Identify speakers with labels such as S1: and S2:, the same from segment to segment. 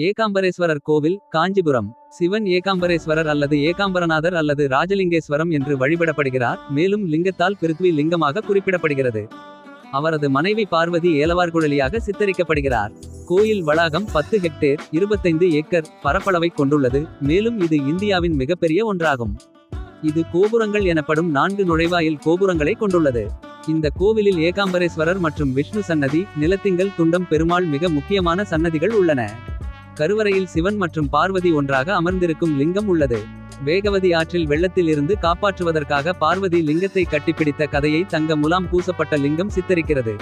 S1: ஏகாம்பரேஸ்வரர் கோவில் காஞ்சிபுரம். சிவன் ஏகாம்பரேஸ்வரர் அல்லது ஏகாம்பரநாதர் அல்லது ராஜலிங்கேஸ்வரம் என்று வழிபடப்படுகிறார் மேலும் லிங்கத்தால் பிருத்வி லிங்கமாக குறிப்பிடப்படுகிறது. அவரது மனைவி பார்வதி ஏலவார்குழலியாக சித்தரிக்கப்படுகிறார். கோயில் வளாகம் பத்து ஹெக்டேர் இருபத்தைந்து ஏக்கர் பரப்பளவை கொண்டுள்ளது மேலும் இது இந்தியாவின் மிகப்பெரிய ஒன்றாகும். இது கோபுரங்கள் எனப்படும் நான்கு நுழைவாயில் கோபுரங்களை கொண்டுள்ளது. இந்த கோவிலில் ஏகாம்பரேஸ்வரர் மற்றும் விஷ்ணு சன்னதி நிலத்திங்கள் துண்டம் பெருமாள் மிக முக்கியமான சன்னதிகள் உள்ளன. கருவறையில் சிவன் மற்றும் பார்வதி ஒன்றாக அமர்ந்திருக்கும் லிங்கம் உள்ளது. வேகவதி ஆற்றில் வெள்ளத்தில் இருந்து காப்பாற்றுவதற்காக பார்வதி லிங்கத்தை கட்டிப்பிடித்த கதையை தங்க முலாம் பூசப்பட்ட லிங்கம் சித்தரிக்கிறது.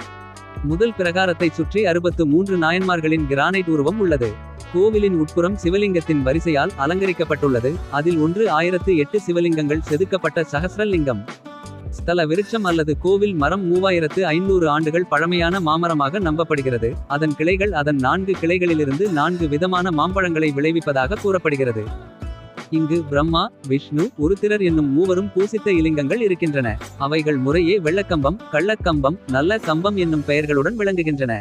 S1: முதல் பிரகாரத்தை சுற்றி அறுபத்து மூன்று நாயன்மார்களின் கிரானைட் உருவம் உள்ளது. கோவிலின் உட்புறம் சிவலிங்கத்தின் வரிசையால் அலங்கரிக்கப்பட்டுள்ளது. அதில் ஒன்று ஆயிரத்து எட்டு சிவலிங்கங்கள் செதுக்கப்பட்ட சகசிரலிங்கம். லிங்கம் ஸ்தல விருட்சம் அல்லது கோவில் மரம் மூவாயிரத்து ஐநூறு ஆண்டுகள் பழமையான மாமரமாக நம்பப்படுகிறது. அதன் கிளைகள் அதன் நான்கு கிளைகளிலிருந்து நான்கு விதமான மாம்பழங்களை விளைவிப்பதாக கூறப்படுகிறது. இங்கு பிரம்மா விஷ்ணு உருத்திரர் என்னும் மூவரும் பூசித்த இலிங்கங்கள் இருக்கின்றன. அவைகள் முறையே வெள்ளக்கம்பம் கள்ளக்கம்பம் நல்ல கம்பம் என்னும் பெயர்களுடன் விளங்குகின்றன.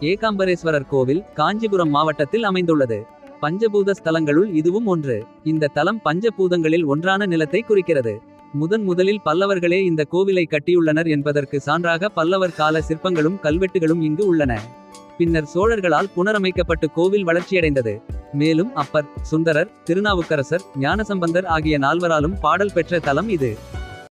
S1: ஏகாம்பரேஸ்வரர் கோவில் காஞ்சிபுரம் மாவட்டத்தில் அமைந்துள்ளது. பஞ்சபூத ஸ்தலங்களுள் இதுவும் ஒன்று. இந்த தலம் பஞ்சபூதங்களில் ஒன்றான நிலத்தை குறிக்கிறது. முதன் முதலில் பல்லவர்களே இந்த கோவிலை கட்டியுள்ளனர் என்பதற்கு சான்றாக பல்லவர் கால சிற்பங்களும் கல்வெட்டுகளும் இங்கு உள்ளன. பின்னர் சோழர்களால் புனரமைக்கப்பட்டு கோவில் வளர்ச்சியடைந்தது. மேலும் அப்பர் சுந்தரர் திருநாவுக்கரசர் ஞானசம்பந்தர் ஆகிய நால்வராலும் பாடல் பெற்ற தலம் இது.